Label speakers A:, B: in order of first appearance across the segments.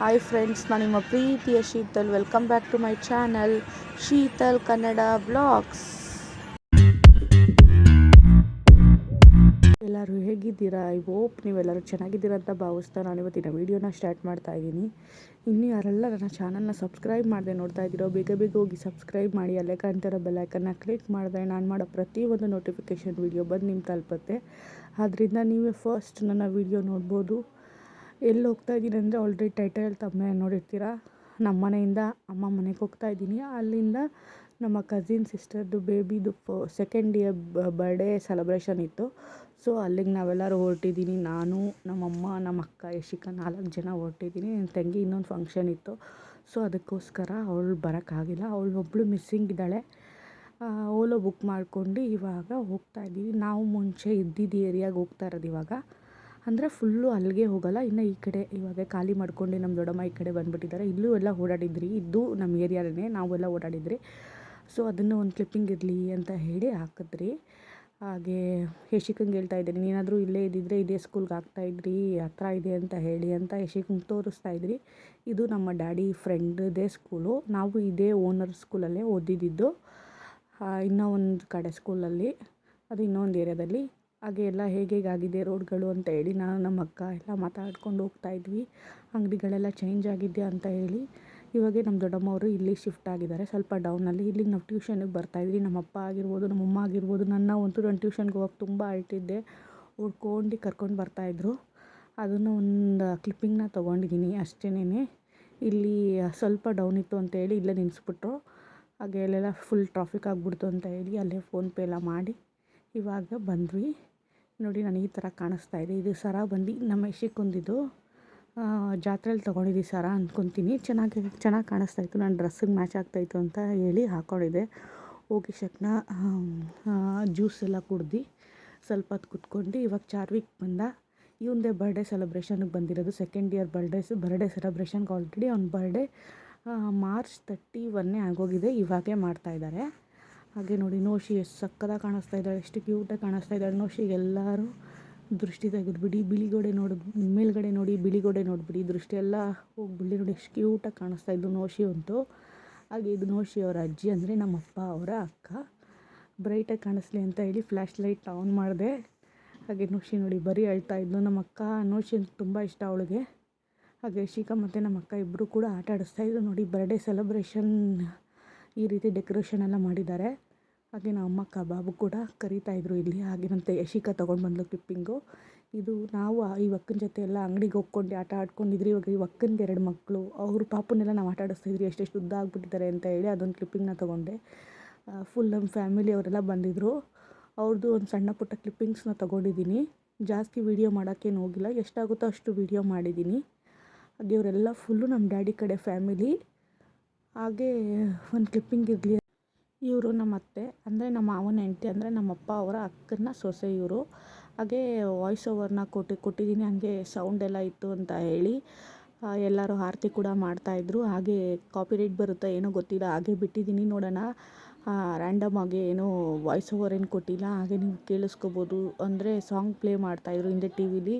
A: Hi friends ನಾನು ನಿಮ್ಮ ಪ್ರೀತಿಯ Sheetal. Welcome back to my channel Sheetal Kannada blogs ಎಲ್ಲರೂ ಹೇಗಿದ್ದೀರಾ? ಐ ಹೋಪ್ ನೀವೆಲ್ಲರೂ ಚೆನ್ನಾಗಿದ್ದೀರಾ ಅಂತ ಭಾವಿಸ್ತಾ ನಾನು ಇವತ್ತಿನ ವೀಡಿಯೋನ ಸ್ಟಾರ್ಟ್ ಮಾಡ್ತಾ ಇದ್ದೀನಿ. ಇನ್ನು ಯಾರೆಲ್ಲ ನನ್ನ ಚಾನಲ್ನ ಸಬ್ಸ್ಕ್ರೈಬ್ ಮಾಡಿದೆ ನೋಡ್ತಾ ಇದ್ದೀರೋ, ಬೇಗ ಬೇಗ ಹೋಗಿ ಸಬ್ಸ್ಕ್ರೈಬ್ ಮಾಡಿ, ಅಲ್ಲೇ ಕಾಣ್ತಿರೋ ಬೆಲ್ಲೈಕನ್ನ ಕ್ಲಿಕ್ ಮಾಡಿದ್ರೆ ನಾನು ಮಾಡೋ ಪ್ರತಿಯೊಂದು ನೋಟಿಫಿಕೇಷನ್ ವೀಡಿಯೋ ಬಂದು ನಿಮ್ಮ ತಲುಪುತ್ತೆ. ಆದ್ದರಿಂದ ನೀವೇ ಫಸ್ಟ್ ನನ್ನ ವೀಡಿಯೋ ನೋಡ್ಬೋದು. ಎಲ್ಲಿ ಹೋಗ್ತಾ ಇದ್ದೀನಿ ಅಂದರೆ ಆಲ್ರೆಡಿ ಟೈಟಲ್ ತಮ್ಮ ನೋಡಿರ್ತೀರ? ನಮ್ಮ ಮನೆಯಿಂದ ಅಮ್ಮ ಮನೆಗೆ ಹೋಗ್ತಾ ಇದ್ದೀನಿ. ಅಲ್ಲಿಂದ ನಮ್ಮ ಕಸಿನ್ ಸಿಸ್ಟರ್ದು ಬೇಬಿದು ಸೆಕೆಂಡ್ ಇಯರ್ ಬರ್ಡೇ ಸೆಲೆಬ್ರೇಷನ್ ಇತ್ತು. ಸೊ ಅಲ್ಲಿಗೆ ನಾವೆಲ್ಲರೂ ಹೊರಟಿದ್ದೀನಿ ನಾನು ನಮ್ಮಮ್ಮ ನಮ್ಮ ಅಕ್ಕ, ಯಶಿಕಾ ನಾಲ್ಕು ಜನ ಹೊರಟಿದ್ದೀನಿ ನನ್ನ ತಂಗಿ ಇನ್ನೊಂದು ಫಂಕ್ಷನ್ ಇತ್ತು. ಸೊ ಅದಕ್ಕೋಸ್ಕರ ಅವಳು ಬರೋಕ್ಕಾಗಿಲ್ಲ. ಅವಳು ಒಬ್ಬಳು ಮಿಸ್ಸಿಂಗ್ ಇದ್ದಾಳೆ. ಓಲೋ ಬುಕ್ ಮಾಡ್ಕೊಂಡು ಇವಾಗ ಹೋಗ್ತಾ ಇದ್ದೀವಿ. ನಾವು ಮುಂಚೆ ಇದ್ದಿದ್ದ ಏರಿಯಾಗೆ ಹೋಗ್ತಾ ಇರೋದು ಇವಾಗ. ಅಂದರೆ ಫುಲ್ಲು ಅಲ್ಲಿಗೆ ಹೋಗಲ್ಲ. ಇನ್ನು ಈ ಕಡೆ ಇವಾಗ ಖಾಲಿ ಮಾಡ್ಕೊಂಡು ನಮ್ಮ ದೊಡ್ಡಮ್ಮ ಈ ಕಡೆ ಬಂದುಬಿಟ್ಟಿದ್ದಾರೆ ಇಲ್ಲೂ ಎಲ್ಲ ಓಡಾಡಿದ್ರಿ. ಇದು ನಮ್ಮ ಏರಿಯಾನೇ ನಾವೆಲ್ಲ ಓಡಾಡಿದ್ರಿ. ಸೊ ಅದನ್ನು ಒಂದು ಕ್ಲಿಪ್ಪಿಂಗ್ ಇರಲಿ ಅಂತ ಹೇಳಿ ಹಾಕಿದ್ರಿ. ಹಾಗೆ ಯಶಿಕಂಗೆ ಹೇಳ್ತಾ ಇದ್ದೀನಿ, ನೀನಾದರೂ ಇಲ್ಲೇ ಇದ್ದಿದ್ರೆ ಇದೇ ಸ್ಕೂಲ್ಗೆ ಆಗ್ತಾಯಿದ್ರಿ ಹತ್ರ ಇದೆ ಅಂತ ಹೇಳಿ ಅಂತ ಯಶಿಕಂಗೆ ತೋರಿಸ್ತಾ ಇದ್ರಿ. ಇದು ನಮ್ಮ ಡ್ಯಾಡಿ ಫ್ರೆಂಡ್ದೇ ಸ್ಕೂಲು ನಾವು ಇದೇ ಓನರ್ ಸ್ಕೂಲಲ್ಲೇ ಓದಿದ್ದು. ಇನ್ನೂ ಒಂದು ಕಡೆ ಸ್ಕೂಲಲ್ಲಿ ಅದು ಇನ್ನೊಂದು ಏರಿಯಾದಲ್ಲಿ. ಹಾಗೆ ಎಲ್ಲ ಹೇಗೇಗಾಗಿದೆ ಆಗಿದೆ ರೋಡ್ಗಳು ಅಂತ ಹೇಳಿ ನಾನು ನಮ್ಮ ಅಕ್ಕ ಎಲ್ಲ ಮಾತಾಡ್ಕೊಂಡು ಹೋಗ್ತಾ ಇದ್ವಿ. ಅಂಗಡಿಗಳೆಲ್ಲ ಚೇಂಜ್ ಆಗಿದೆಯಾ ಅಂತ ಹೇಳಿ. ಇವಾಗ ನಮ್ಮ ದೊಡ್ಡಮ್ಮ ಅವರು ಇಲ್ಲಿ ಶಿಫ್ಟ್ ಆಗಿದ್ದಾರೆ. ಸ್ವಲ್ಪ ಡೌನಲ್ಲಿ ಇಲ್ಲಿಗೆ ನಾವು ಟ್ಯೂಷನಿಗೆ ಬರ್ತಾಯಿದ್ವಿ ನಮ್ಮ ಅಪ್ಪ ಆಗಿರ್ಬೋದು, ನಮ್ಮ ಅಮ್ಮ ಆಗಿರ್ಬೋದು, ನನ್ನ ಅಂತೂ ನಾನು ಟ್ಯೂಷನ್ಗೆ ಹೋಗಕ್ಕೆ ತುಂಬ ಅಳ್ತಿದ್ದೆ. ಹುಡ್ಕೊಂಡು ಕರ್ಕೊಂಡು ಬರ್ತಾಯಿದ್ರು ಅದನ್ನು ಒಂದು ಕ್ಲಿಪ್ಪಿಂಗ್ನ ತೊಗೊಂಡಿದ್ದೀನಿ ಅಷ್ಟೇನೆ ಇಲ್ಲಿ ಸ್ವಲ್ಪ ಡೌನ್ ಇತ್ತು ಅಂತ ಹೇಳಿ ಇಲ್ಲೇ ನಿಲ್ಲಿಸ್ಬಿಟ್ರು ಹಾಗೆ ಅಲ್ಲೆಲ್ಲ ಫುಲ್ ಟ್ರಾಫಿಕ್ ಆಗಿಬಿಡ್ತು ಅಂತ ಹೇಳಿ ಅಲ್ಲೇ ಫೋನ್ಪೇ ಎಲ್ಲ ಮಾಡಿ. ಇವಾಗ ಬಂದ್ವಿ. ನೋಡಿ ನನಗೆ ಈ ಥರ ಕಾಣಿಸ್ತಾ ಇದೆ. ಇದು ಸರ ಬಂದು ನಮ್ಮ ಯಶಕ್ಕೊಂದಿದ್ದು ಜಾತ್ರೆಯಲ್ಲಿ ತೊಗೊಂಡಿದ್ದು ಸರ ಅಂದ್ಕೊತೀನಿ ಚೆನ್ನಾಗಿ ಚೆನ್ನಾಗಿ ಕಾಣಿಸ್ತಾ ಇತ್ತು. ನನ್ನ ಡ್ರೆಸ್ಸಿಗೆ ಮ್ಯಾಚ್ ಆಗ್ತಾಯಿತ್ತು ಅಂತ ಹೇಳಿ ಹಾಕ್ಕೊಂಡಿದ್ದೆ ಹೋಗಿ ಶಕ್ನ ಜ್ಯೂಸ್ ಎಲ್ಲ ಕುಡ್ದು ಸ್ವಲ್ಪ ಹೊತ್ತು ಕುತ್ಕೊಂಡು ಇವಾಗ ಚಾರ್ವಿಕ್ ಬಂದ. ಇವಂದೇ ಬರ್ಡೇ ಸೆಲೆಬ್ರೇಷನ್ಗೆ ಬಂದಿರೋದು. ಸೆಕೆಂಡ್ ಇಯರ್ ಬರ್ಡೇಸ್ ಬರ್ಡೇ ಸೆಲೆಬ್ರೇಷನ್ಗೆ ಆಲ್ರೆಡಿ ಅವ್ನ ಬರ್ಡೇ ಮಾರ್ಚ್ ತರ್ಟಿ ಒನ್ನೇ ಆಗೋಗಿದೆ. ಇವಾಗೇ ಮಾಡ್ತಾಯಿದ್ದಾರೆ ಹಾಗೆ ನೋಡಿ, ನೋಶಿ ಎಷ್ಟು ಸಕ್ಕದಾಗಿ ಕಾಣಿಸ್ತಾ ಇದ್ದಾಳೆ, ಎಷ್ಟು ಕ್ಯೂಟಾಗಿ ಕಾಣಿಸ್ತಾ ಇದ್ದಾಳೆ. ನೋಶಿಗೆ ಎಲ್ಲರೂ ದೃಷ್ಟಿ ತೆಗೆದ್ಬಿಡಿ. ಬಿಳಿಗೋಡೆ ನೋಡಿ ಮೇಲ್ಗಡೆ ನೋಡಿ, ಬಿಳಿಗೋಡೆ ನೋಡಿಬಿಡಿ. ದೃಷ್ಟಿ ಎಲ್ಲ ಹೋಗ್ಬಿಡಿ. ನೋಡಿ, ಎಷ್ಟು ಕ್ಯೂಟಾಗಿ ಕಾಣಿಸ್ತಾ ಇದ್ದು ನೋಶಿ ಅಂತೂ. ಹಾಗೆ ಇದು ನೋಶಿ ಅವರ ಅಜ್ಜಿ ಅಂದರೆ ನಮ್ಮಪ್ಪ ಅವರ ಅಕ್ಕ. ಬ್ರೈಟಾಗಿ ಕಾಣಿಸ್ಲಿ ಅಂತ ಹೇಳಿ ಫ್ಲ್ಯಾಶ್ ಲೈಟ್ ಆನ್ ಮಾಡಿದೆ. ಹಾಗೆ ನೋಶಿ ನೋಡಿ, ಬರೀ ಅಳ್ತಾ ಇದ್ದು ನಮ್ಮ ಅಕ್ಕ ನೋಶಿ ಅಂತ ತುಂಬ ಇಷ್ಟ ಅವಳಿಗೆ. ಹಾಗೆ ಶಿಖಾ ಮತ್ತು ನಮ್ಮ ಅಕ್ಕ ಇಬ್ಬರು ಕೂಡ ಆಟ ಆಡಿಸ್ತಾ ನೋಡಿ ಬರ್ಡೇ ಸೆಲೆಬ್ರೇಷನ್ ಈ ರೀತಿ ಡೆಕೋರೇಷನ್ ಎಲ್ಲ ಮಾಡಿದ್ದಾರೆ. ಹಾಗೆ ನಮ್ಮ ಅಮ್ಮ ಕಬಾಬು ಕೂಡ ಕರಿತಾಯಿದ್ರು ಇಲ್ಲಿ. ಹಾಗೆ ನಂತೆ ಯಶಿಕಾ ತೊಗೊಂಡು ಬಂದ್ಲು ಕ್ಲಿಪ್ಪಿಂಗು ಇದು ನಾವು ಈ ಅಕ್ಕನ ಜೊತೆ ಎಲ್ಲ ಅಂಗಡಿಗೆ ಹೋಗ್ಕೊಂಡು ಆಟ ಆಡ್ಕೊಂಡಿದ್ರಿ. ಇವಾಗ ಈ ಅಕ್ಕನಿಗೆ ಎರಡು ಮಕ್ಕಳು ಅವ್ರ ಪಾಪನೆಲ್ಲ ನಾವು ಆಟ ಆಡಿಸ್ತಿದ್ರಿ ಎಷ್ಟೆಷ್ಟು ಉದ್ದ ಆಗಿಬಿಟ್ಟಿದ್ದಾರೆ ಅಂತ ಹೇಳಿ ಅದೊಂದು ಕ್ಲಿಪ್ಪಿಂಗ್ನ ತೊಗೊಂಡೆ. ಫುಲ್ ನಮ್ಮ ಫ್ಯಾಮಿಲಿ ಅವರೆಲ್ಲ ಬಂದಿದ್ದರು ಅವ್ರದ್ದು ಒಂದು ಸಣ್ಣ ಪುಟ್ಟ ಕ್ಲಿಪ್ಪಿಂಗ್ಸ್ನ ತೊಗೊಂಡಿದ್ದೀನಿ. ಜಾಸ್ತಿ ವೀಡಿಯೋ ಮಾಡೋಕ್ಕೇನು ಹೋಗಿಲ್ಲ. ಎಷ್ಟಾಗುತ್ತೋ ಅಷ್ಟು ವೀಡಿಯೋ ಮಾಡಿದ್ದೀನಿ. ಹಾಗೆ ಇವರೆಲ್ಲ ಫುಲ್ಲು ನಮ್ಮ ಡ್ಯಾಡಿ ಕಡೆ ಫ್ಯಾಮಿಲಿ ಹಾಗೆ ಒಂದು ಕ್ಲಿಪ್ಪಿಂಗ್ ಇರಲಿ. ಇವರು ನಮ್ಮ ಅತ್ತೆ, ಅಂದರೆ ನಮ್ಮ ಮಾವನ ಹೆಂಡ್ತಿ, ಅಂದರೆ ನಮ್ಮಪ್ಪ ಅವರ ಅಕ್ಕನ ಸೊಸೆ ಇವರು. ಹಾಗೆ ವಾಯ್ಸ್ ಓವರ್ನ ಕೊಟ್ಟು, ಕೊಟ್ಟಿದ್ದೀನಿ, ಹಾಗೆ ಸೌಂಡ್ ಎಲ್ಲ ಇತ್ತು ಅಂತ ಹೇಳಿ ಎಲ್ಲರೂ ಆರತಿ ಕೂಡ ಮಾಡ್ತಾಯಿದ್ರು ಹಾಗೆ ಕಾಪಿರೈಟ್ ಬರುತ್ತಾ ಏನೋ ಗೊತ್ತಿಲ್ಲ, ಹಾಗೆ ಬಿಟ್ಟಿದ್ದೀನಿ ನೋಡೋಣ. ರ್ಯಾಂಡಮ್ ಆಗಿ ಏನೋ ವಾಯ್ಸ್ ಓವರ್ ಏನು ಕೊಟ್ಟಿಲ್ಲ, ಹಾಗೆ ನೀವು ಕೇಳಿಸ್ಕೋಬೋದು. ಅಂದರೆ ಸಾಂಗ್ ಪ್ಲೇ ಮಾಡ್ತಾಯಿದ್ರು ಹಿಂದೆ ಟಿ ವಿಲಿ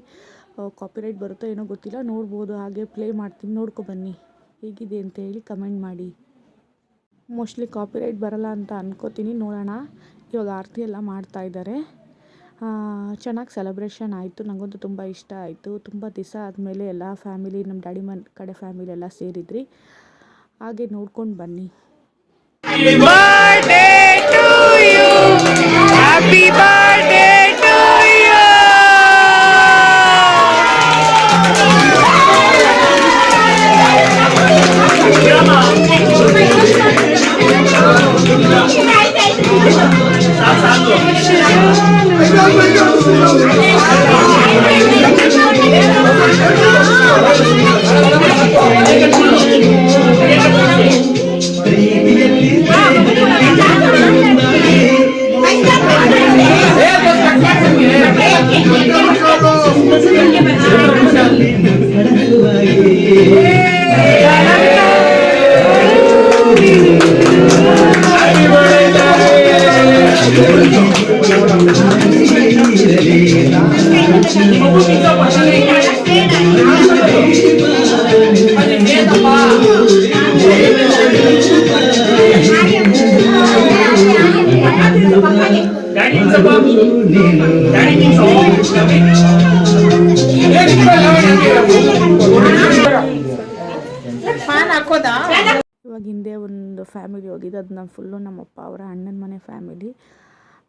A: ಕಾಪಿರೈಟ್ ಬರುತ್ತೋ ಏನೋ ಗೊತ್ತಿಲ್ಲ, ನೋಡ್ಬೋದು, ಹಾಗೆ ಪ್ಲೇ ಮಾಡ್ತೀನಿ, ನೋಡ್ಕೊ ಬನ್ನಿ. ಹೇಗಿದೆ ಅಂತ ಹೇಳಿ ಕಮೆಂಟ್ ಮಾಡಿ. ಮೋಸ್ಟ್ಲಿ ಕಾಪಿರೈಟ್ ಬರಲ್ಲ ಅಂತ ಅನ್ಕೋತೀನಿ, ನೋಡೋಣ. ಇವಾಗ ಆರತಿ ಎಲ್ಲ ಮಾಡ್ತಾಯಿದ್ದಾರೆ ಚೆನ್ನಾಗಿ ಸೆಲೆಬ್ರೇಷನ್ ಆಯಿತು. ನನಗಂತೂ ತುಂಬ ಇಷ್ಟ ಆಯಿತು. ತುಂಬ ದಿವಸ ಆದಮೇಲೆ ಎಲ್ಲ ಫ್ಯಾಮಿಲಿ ನಮ್ಮ ಡ್ಯಾಡಿ ಮನ್ ಕಡೆ ಫ್ಯಾಮಿಲಿ ಎಲ್ಲ ಸೇರಿದ್ರಿ. ಹಾಗೆ ನೋಡ್ಕೊಂಡು ಬನ್ನಿ.
B: Passado.
A: ಇವಾಗ ಹಿಂದೆ ಒಂದು ಫ್ಯಾಮಿಲಿ ಹೋಗಿದ್ದು ಅದು ನಮ್ಮ ಫುಲ್ಲು ನಮ್ಮಪ್ಪ ಅವರ ಅಣ್ಣನ ಮನೆ ಫ್ಯಾಮಿಲಿ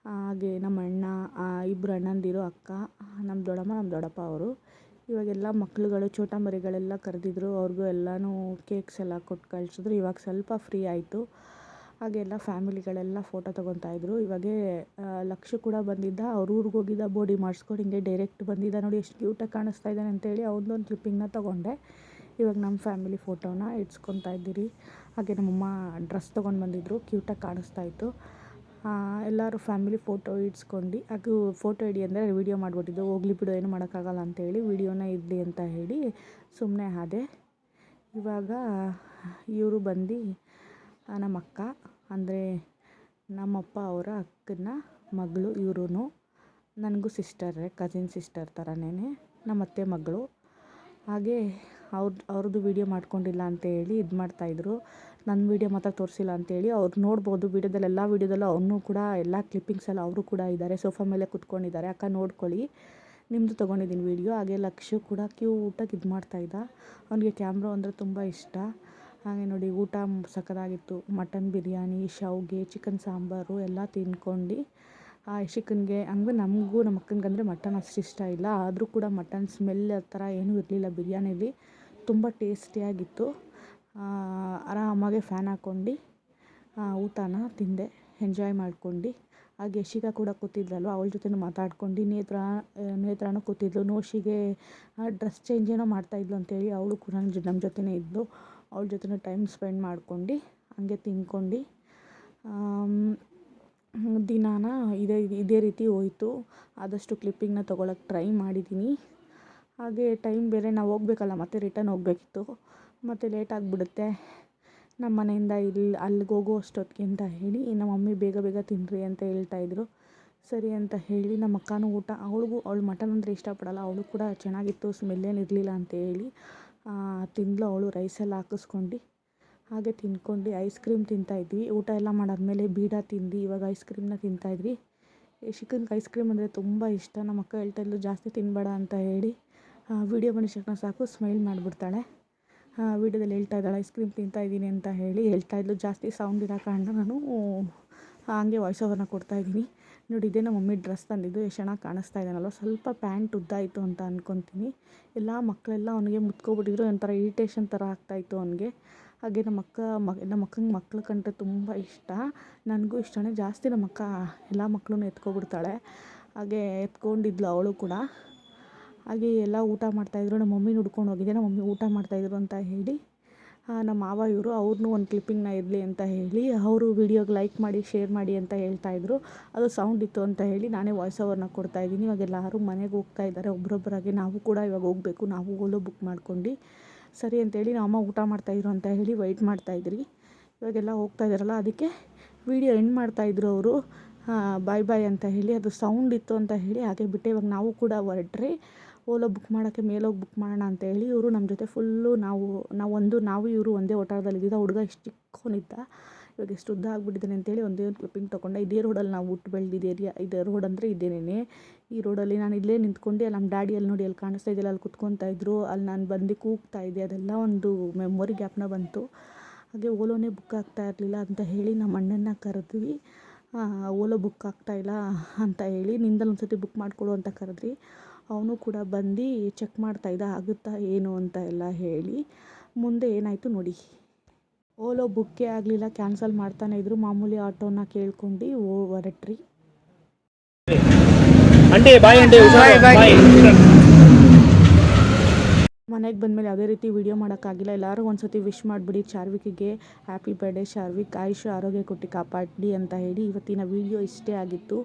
A: ಹಾಗೆ ನಮ್ಮ ಅಣ್ಣ ಇಬ್ಬರು ಅಣ್ಣಂದಿರು ಅಕ್ಕ ನಮ್ಮ ದೊಡ್ಡಮ್ಮ ನಮ್ಮ ದೊಡ್ಡಪ್ಪ ಅವರು. ಇವಾಗೆಲ್ಲ ಮಕ್ಕಳುಗಳು ಚೋಟ ಮರಿಗಳೆಲ್ಲ ಕರೆದಿದ್ರು. ಅವ್ರಿಗೂ ಎಲ್ಲನೂ ಕೇಕ್ಸ್ ಎಲ್ಲ ಕೊಟ್ಟು ಕಳಿಸಿದ್ರು. ಇವಾಗ ಸ್ವಲ್ಪ ಫ್ರೀ ಆಯಿತು. ಹಾಗೆ ಎಲ್ಲ ಫ್ಯಾಮಿಲಿಗಳೆಲ್ಲ ಫೋಟೋ ತೊಗೊತಾಯಿದ್ರು ಇವಾಗೆ ಆ, ಲಕ್ಷ ಕೂಡ ಬಂದಿದ್ದ. ಅವ್ರ ಊರಿಗೆ ಹೋಗಿದ್ದ ಬೋಡಿ ಮಾಡಿಸ್ಕೊಂಡು ಹಿಂಗೆ ಡೈರೆಕ್ಟ್ ಬಂದಿದ್ದ. ನೋಡಿ ಎಷ್ಟು ಕ್ಯೂಟಾಗಿ ಕಾಣಿಸ್ತಾ ಇದ್ದಾನೆ ಅಂತೇಳಿ ಅವ್ನದೊಂದು ಕ್ಲಿಪ್ಪಿಂಗ್ನ ತೊಗೊಂಡೆ. ಇವಾಗ ನಮ್ಮ ಫ್ಯಾಮಿಲಿ ಫೋಟೋನ ಇಡ್ಸ್ಕೊತಾ ಇದ್ದೀರಿ. ಹಾಗೆ ನಮ್ಮಮ್ಮ ಡ್ರೆಸ್ ತೊಗೊಂಡು ಬಂದಿದ್ದರು ಕ್ಯೂಟಾಗಿ ಕಾಣಿಸ್ತಾ ಇತ್ತು. ಎಲ್ಲರೂ ಫ್ಯಾಮಿಲಿ ಫೋಟೋ ಇಡ್ಸ್ಕೊಂಡು ಅದು ಫೋಟೋ ಹಿಡಿ ಅಂದರೆ ವೀಡಿಯೋ ಮಾಡಿಬಿಟ್ಟಿದ್ದು. ಹೋಗ್ಲಿ ಬಿಡು ಏನು ಮಾಡೋಕ್ಕಾಗಲ್ಲ ಅಂತೇಳಿ ವೀಡಿಯೋನ ಇರಲಿ ಅಂತ ಹೇಳಿ ಸುಮ್ಮನೆ ಆದೆ. ಇವಾಗ ಇವರು ಬಂದು ನಮ್ಮ ಅಕ್ಕ, ಅಂದರೆ ನಮ್ಮಪ್ಪ ಅವರ ಅಕ್ಕನ ಮಗಳು ಇವರು ನನಗೂ ಸಿಸ್ಟರೇ ಕಸಿನ್ ಸಿಸ್ಟರ್ ಥರನೇ ನಮ್ಮ ಅತ್ತೆ ಮಗಳು. ಹಾಗೆ ಅವ್ರ ಅವ್ರದ್ದು ವೀಡಿಯೋ ಮಾಡ್ಕೊಂಡಿಲ್ಲ ಅಂತೇಳಿ ಇದು ಮಾಡ್ತಾಯಿದ್ರು ನನ್ನ ವೀಡಿಯೋ ಮಾತ್ರ ತೋರಿಸಿಲ್ಲ ಅಂತೇಳಿ ಅವ್ರು ನೋಡ್ಬೋದು ವೀಡಿಯೋದಲ್ಲಿ ಎಲ್ಲ ವೀಡಿಯೋದಲ್ಲೂ ಅವನು ಕೂಡ ಎಲ್ಲ ಕ್ಲಿಪ್ಪಿಂಗ್ಸಲ್ಲಿ ಅವರು ಕೂಡ ಇದ್ದಾರೆ ಸೋಫಾ ಮೇಲೆ ಕುತ್ಕೊಂಡಿದ್ದಾರೆ ಅಕ್ಕ ನೋಡ್ಕೊಳ್ಳಿ ನಿಮ್ಮದು ತೊಗೊಂಡಿದ್ದೀನಿ ವೀಡಿಯೋ ಹಾಗೆ ಲಕ್ಷ್ಯ ಕೂಡ ಕ್ಯೂ ಊಟಕ್ಕೆ ಇದು ಮಾಡ್ತಾಯಿದ್ದ ಅವನಿಗೆ ಕ್ಯಾಮ್ರಾ ಅಂದರೆ ತುಂಬ ಇಷ್ಟ. ಹಾಗೆ ನೋಡಿ ಊಟ ಸಖತ್ತಾಗಿತ್ತು ಮಟನ್ ಬಿರಿಯಾನಿ, ಶಾವ್ಗೆ ಚಿಕನ್ ಸಾಂಬಾರು ಎಲ್ಲ ತಿನ್ಕೊಂಡು ಆ ಚಿಕನ್ಗೆ ಹಂಗೆ ನಮಗೂ ನಮ್ಮ ಅಕ್ಕನಿಗಂದ್ರೆ ಮಟನ್ ಅಷ್ಟು ಇಷ್ಟ ಇಲ್ಲ. ಆದರೂ ಕೂಡ ಮಟನ್ ಸ್ಮೆಲ್ ಆ ಥರ ಏನೂ ಇರಲಿಲ್ಲ ಬಿರಿಯಾನಿಲಿ. ತುಂಬ ಟೇಸ್ಟಿಯಾಗಿತ್ತು ಆರಾಮಾಗೆ ಫ್ಯಾನ್ ಹಾಕ್ಕೊಂಡು ಊಟನ ತಿಂದೆ ಎಂಜಾಯ್ ಮಾಡ್ಕೊಂಡು. ಹಾಗೆ ಶಿಖಾ ಕೂಡ ಕೂತಿದ್ಲಲ್ವ, ಅವಳ ಜೊತೆ ಮಾತಾಡ್ಕೊಂಡು. ನೇತ್ರ, ನೇತ್ರನೂ ಕೂತಿದ್ಲು. ನೋಶಿಗೆ ಡ್ರೆಸ್ ಚೇಂಜ್ ಏನೋ ಮಾಡ್ತಾಯಿದ್ಲು ಅಂತೇಳಿ ಅವಳು ಕೂಡ ನಮ್ಮ ಜೊತೆನೇ ಇದ್ಲು. ಅವಳ ಜೊತೆ ಟೈಮ್ ಸ್ಪೆಂಡ್ ಮಾಡ್ಕೊಂಡು, ಹಂಗೆ ತಿನ್ಕೊಂಡು ದಿನಾನ ಇದೇ ಇದೇ ರೀತಿ ಹೋಯ್ತು. ಆದಷ್ಟು ಕ್ಲಿಪ್ಪಿಂಗ್ನ ತೊಗೊಳಕ್ಕೆ ಟ್ರೈ ಮಾಡಿದ್ದೀನಿ ಹಾಗೆ ಟೈಮ್ ಬೇರೆ, ನಾವು ಹೋಗ್ಬೇಕಲ್ಲ, ಮತ್ತೆ ರಿಟರ್ನ್ ಹೋಗಬೇಕಿತ್ತು. ಮತ್ತು ಲೇಟ್ ಆಗಿಬಿಡುತ್ತೆ. ನಮ್ಮ ಮನೆಯಿಂದ ಇಲ್ಲಿ ಅಲ್ಲಿಗೆ ಹೋಗೋ ಅಷ್ಟೊತ್ತಿಗಿಂತ ಹೇಳಿ ನಮ್ಮ ಮಮ್ಮಿ ಬೇಗ ಬೇಗ ತಿನ್ನಿರಿ ಅಂತ ಹೇಳ್ತಾಯಿದ್ರು ಸರಿ ಅಂತ ಹೇಳಿ, ನಮ್ಮ ಅಕ್ಕನೂ ಊಟ, ಅವಳಿಗೂ, ಅವಳು ಮಟನ್ ಅಂದರೆ ಇಷ್ಟಪಡಲ್ಲ, ಅವಳು ಕೂಡ ಚೆನ್ನಾಗಿತ್ತು ಸ್ಮೆಲ್ ಏನು ಇರಲಿಲ್ಲ ಅಂತ ಹೇಳಿ ತಿಂದ್ಲು ಅವಳು ರೈಸೆಲ್ಲ ಹಾಕಿಸ್ಕೊಂಡು. ಹಾಗೆ ತಿನ್ಕೊಂಡು ಐಸ್ ಕ್ರೀಮ್ ತಿಂತಾಯಿದ್ವಿ ಊಟ ಎಲ್ಲ ಮಾಡಾದ್ಮೇಲೆ ಬೀಡ ತಿಂದು ಇವಾಗ ಐಸ್ ಕ್ರೀಮ್ನ ತಿಂತಾಯಿದ್ವಿ ಚಿಕನ್ಗೆ ಐಸ್ ಕ್ರೀಮ್ ಅಂದರೆ ತುಂಬ ಇಷ್ಟ. ನಮ್ಮ ಅಕ್ಕ ಹೇಳ್ತಾ ಇದ್ಲು, ಜಾಸ್ತಿ ತಿನ್ನಬೇಡ ಅಂತ ಹೇಳಿ. ವೀಡಿಯೋ ಬಂದಿದ ಸಾಕು. ಸ್ಮೈಲ್ ಮಾಡಿಬಿಡ್ತಾಳೆ. ವೀಡಿಯೋದಲ್ಲಿ ಹೇಳ್ತಾ ಇದ್ದಾಳೆ ಐಸ್ ಕ್ರೀಮ್ ತಿಂತಾಯಿದ್ದೀನಿ ಅಂತ ಹೇಳಿ. ಹೇಳ್ತಾ ಇದ್ಲು, ಜಾಸ್ತಿ ಸೌಂಡ್ ಇರೋ ಕಾರಣ ನಾನು ಹಾಗೆ ವಾಯ್ಸ್ ಓವರ್ನ ಕೊಡ್ತಾಯಿದ್ದೀನಿ ನೋಡಿ, ಇದೇ ನಮ್ಮ ಮಮ್ಮಿ ಡ್ರೆಸ್ ತಂದಿದ್ದು ಎಷ್ಟು ಚೆನ್ನಾಗಿ ಕಾಣಿಸ್ತಾ ಇದ್ದಾನಲ್ವ? ಸ್ವಲ್ಪ ಪ್ಯಾಂಟ್ ಉದ್ದ ಆಯಿತು ಅಂತ ಅಂದ್ಕೊತೀನಿ ಎಲ್ಲ ಮಕ್ಕಳೆಲ್ಲ ಅವನಿಗೆ ಮುತ್ಕೊಬಿಟ್ಟಿದ್ರು, ಒಂಥರ ಇರಿಟೇಷನ್ ಥರ ಆಗ್ತಾಯಿತ್ತು ಅವನಿಗೆ. ಹಾಗೆ ನಮ್ಮ ಅಕ್ಕ, ಮ, ನಮ್ಮ ಅಕ್ಕಂಗೆ ಮಕ್ಳು ಕಂಡ್ರೆ ತುಂಬ ಇಷ್ಟ. ನನಗೂ ಇಷ್ಟನೇ. ಜಾಸ್ತಿ ನಮ್ಮ ಅಕ್ಕ, ಎಲ್ಲ ಮಕ್ಕಳನ್ನು ಎತ್ಕೊಬಿಡ್ತಾಳೆ. ಹಾಗೆ ಎತ್ಕೊಂಡಿದ್ಲು ಅವಳು ಕೂಡ. ಹಾಗೆ ಎಲ್ಲ ಊಟ ಮಾಡ್ತಾಯಿದ್ರು ನಮ್ಮ ಮಮ್ಮಿ ಹುಡ್ಕೊಂಡು ಹೋಗಿದ್ದೆ. ನಮ್ಮ ಮಮ್ಮಿ ಊಟ ಮಾಡ್ತಾಯಿದ್ರು ಅಂತ ಹೇಳಿ ನಮ್ಮ ಮಾವ ಇವರು ಅವ್ರನ್ನೂ ಒಂದು ಕ್ಲಿಪ್ಪಿಂಗ್ನ ಇರಲಿ ಅಂತ ಹೇಳಿ, ಅವರು ವೀಡಿಯೋಗೆ ಲೈಕ್ ಮಾಡಿ ಶೇರ್ ಮಾಡಿ ಅಂತ ಹೇಳ್ತಾ ಇದ್ರು. ಅದು ಸೌಂಡ್ ಇತ್ತು ಅಂತ ಹೇಳಿ ನಾನೇ ವಾಯ್ಸ್ ಓವರ್ನ ಕೊಡ್ತಾಯಿದ್ದೀನಿ ಇವಾಗ ಎಲ್ಲರೂ ಮನೆಗೆ ಹೋಗ್ತಾ ಇದ್ದಾರೆ ಒಬ್ಬರೊಬ್ಬರಾಗಿ ನಾವು ಕೂಡ ಇವಾಗ ಹೋಗಬೇಕು. ನಾವು ಓಲೋ ಬುಕ್ ಮಾಡ್ಕೊಂಡು. ಸರಿ ಅಂತೇಳಿ ನಮ್ಮ ಅಮ್ಮ ಊಟ ಮಾಡ್ತಾಯಿದ್ರು ಅಂತ ಹೇಳಿ ವೆಯ್ಟ್ ಮಾಡ್ತಾಯಿದ್ರಿ ಇವಾಗೆಲ್ಲ ಹೋಗ್ತಾ ಇದ್ದಾರಲ್ಲ ಅದಕ್ಕೆ ವೀಡಿಯೋ ಎಂಡ್ ಮಾಡ್ತಾಯಿದ್ರು ಅವರು. ಬಾಯ್ ಬಾಯ್ ಅಂತ ಹೇಳಿ, ಅದು ಸೌಂಡ್ ಇತ್ತು ಅಂತ ಹೇಳಿ ಹಾಗೆ ಬಿಟ್ಟೆ. ಇವಾಗ ನಾವು ಕೂಡ ಹೊರಟ್ರೆ ಓಲೋ ಬುಕ್ ಮಾಡೋಕ್ಕೆ ಮೇಲೋಗಿ ಬುಕ್ ಮಾಡೋಣ ಅಂತ ಹೇಳಿ ಇವರು ನಮ್ಮ ಜೊತೆ ಫುಲ್ಲು ನಾವು ನಾವು ಒಂದು, ನಾವು ಇವರು ಒಂದೇ ಒಟಾರದಲ್ಲಿ ಇದ್ದಿದ್ದು. ಹುಡುಗ ಇಷ್ಟು ಚಿಕ್ಕವನಿದ್ದ ಇವಾಗ ಎಷ್ಟು ಉದ್ದ ಆಗ್ಬಿಟ್ಟಿದ್ದಾನೆ ಅಂತೇಳಿ ಒಂದೇ ಒಂದು ಕ್ಲಿಪ್ಪಿಂಗ್ ತೊಗೊಂಡೆ. ಇದೇ ರೋಡಲ್ಲಿ ನಾವು ಹುಟ್ಟು ಬೆಳೆದಿದ್ದ ಇದೆ ರೋಡ್ ಅಂದರೆ ಇದೇನೇ ಈ ರೋಡಲ್ಲಿ ನಾನು ಇಲ್ಲೇ ನಿಂತ್ಕೊಂಡು ನಮ್ಮ ಡ್ಯಾಡಿ ಅಲ್ಲಿ ನೋಡಿ, ಅಲ್ಲಿ ಕಾಣಿಸ್ತಾ ಇದ್ದಿಲ್ಲ, ಅಲ್ಲಿ ಕುತ್ಕೊತಾ ಇದ್ದರು ಅಲ್ಲಿ ನಾನು ಬಂದು ಕೂಗ್ತಾ ಇದ್ದೆ. ಅದೆಲ್ಲ ಒಂದು ಮೆಮೊರಿ ಗ್ಯಾಪ್ನ ಬಂತು. ಹಾಗೆ ಓಲೋನೇ ಬುಕ್ ಆಗ್ತಾ ಇರಲಿಲ್ಲ ಅಂತ ಹೇಳಿ ನಮ್ಮ ಅಣ್ಣನ ಕರೆದ್ವಿ. ಓಲೋ ಬುಕ್ ಆಗ್ತಾಯಿಲ್ಲ ಅಂತ ಹೇಳಿ, ನಿಂದಲ್ಲಿ ಒಂದು ಸತಿ ಬುಕ್ ಮಾಡಿಕೊಡು ಅಂತ ಕರೆದ್ರಿ ಅವನು ಕೂಡ ಬಂದು ಚೆಕ್ ಮಾಡ್ತಾ ಮಾಡ್ತಾಯಿದ್ದ ಆಗುತ್ತಾ ಏನು ಅಂತ ಎಲ್ಲ ಹೇಳಿ ಮುಂದೆ ಏನಾಯಿತು ನೋಡಿ. ಓಲೋ ಬುಕ್ಕೇ ಆಗಲಿಲ್ಲ ಕ್ಯಾನ್ಸಲ್ ಮಾಡ್ತಾನೆ ಇದ್ರು. ಮಾಮೂಲಿ ಆಟೋನ ಕೇಳ್ಕೊಂಡು ಓ ಹೊರಟ್ರಿ. ಮನೆಗೆ ಬಂದಮೇಲೆ ಯಾವುದೇ ರೀತಿ ವಿಡಿಯೋ ಮಾಡೋಕ್ಕಾಗಿಲ್ಲ. ಎಲ್ಲರೂ ಒಂದು ಸತಿ ವಿಶ್ ಮಾಡಿಬಿಡಿ. ಶಾರ್ವಿಕಿಗೆ ಹ್ಯಾಪಿ ಬರ್ಡೇ. ಚಾರ್ವಿಕ್ ಆಯುಷ್ ಆರೋಗ್ಯ ಕೊಟ್ಟು ಕಾಪಾಡಲಿ ಅಂತ ಹೇಳಿ ಇವತ್ತಿನ ವಿಡಿಯೋ ಇಷ್ಟೇ ಆಗಿತ್ತು.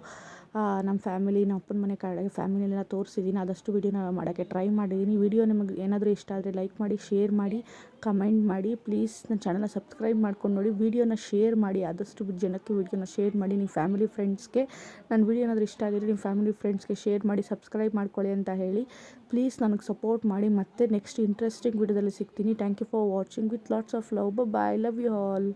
A: ನಮ್ಮ ಫ್ಯಾಮಿಲಿ ನಮ್ಮ ಅಪ್ಪನ ಮನೆ ಕಡೆ ಫ್ಯಾಮಿಲಿನೆಲ್ಲ ತೋರಿಸಿದ್ದೀನಿ ಆದಷ್ಟು ವೀಡಿಯೋನ ಮಾಡೋಕ್ಕೆ ಟ್ರೈ ಮಾಡಿದ್ದೀನಿ ವೀಡಿಯೋ ನಿಮಗೆ ಏನಾದರೂ ಇಷ್ಟ ಆದರೆ ಲೈಕ್ ಮಾಡಿ ಶೇರ್ ಮಾಡಿ ಕಮೆಂಟ್ ಮಾಡಿ. ಪ್ಲೀಸ್ ನನ್ನ ಚಾನಲ್ನ ಸಬ್ಸ್ಕ್ರೈಬ್ ಮಾಡ್ಕೊಂಡು ನೋಡಿ. ವೀಡಿಯೋನ ಶೇರ್ ಮಾಡಿ. ಆದಷ್ಟು ಜನಕ್ಕೆ ವೀಡಿಯೋನ ಶೇರ್ ಮಾಡಿ. ನಿಮ್ಮ ಫ್ಯಾಮಿಲಿ ಫ್ರೆಂಡ್ಸ್ಗೆ ನನ್ನ ವೀಡಿಯೋ ಏನಾದರೂ ಇಷ್ಟ ಆಗಿದ್ರೆ ನಿಮ್ಮ ಫ್ಯಾಮಿಲಿ ಫ್ರೆಂಡ್ಸ್ಗೆ ಶೇರ್ ಮಾಡಿ ಸಬ್ಸ್ಕ್ರೈಬ್ ಮಾಡ್ಕೊಳ್ಳಿ ಅಂತ ಹೇಳಿ. ಪ್ಲೀಸ್ ನನಗೆ ಸಪೋರ್ಟ್ ಮಾಡಿ. ಮತ್ತೆ ನೆಕ್ಸ್ಟ್ ಇಂಟ್ರೆಸ್ಟಿಂಗ್ ವೀಡಿಯೋದಲ್ಲಿ ಸಿಗ್ತೀನಿ. Thank you for watching with lots of love bye love you all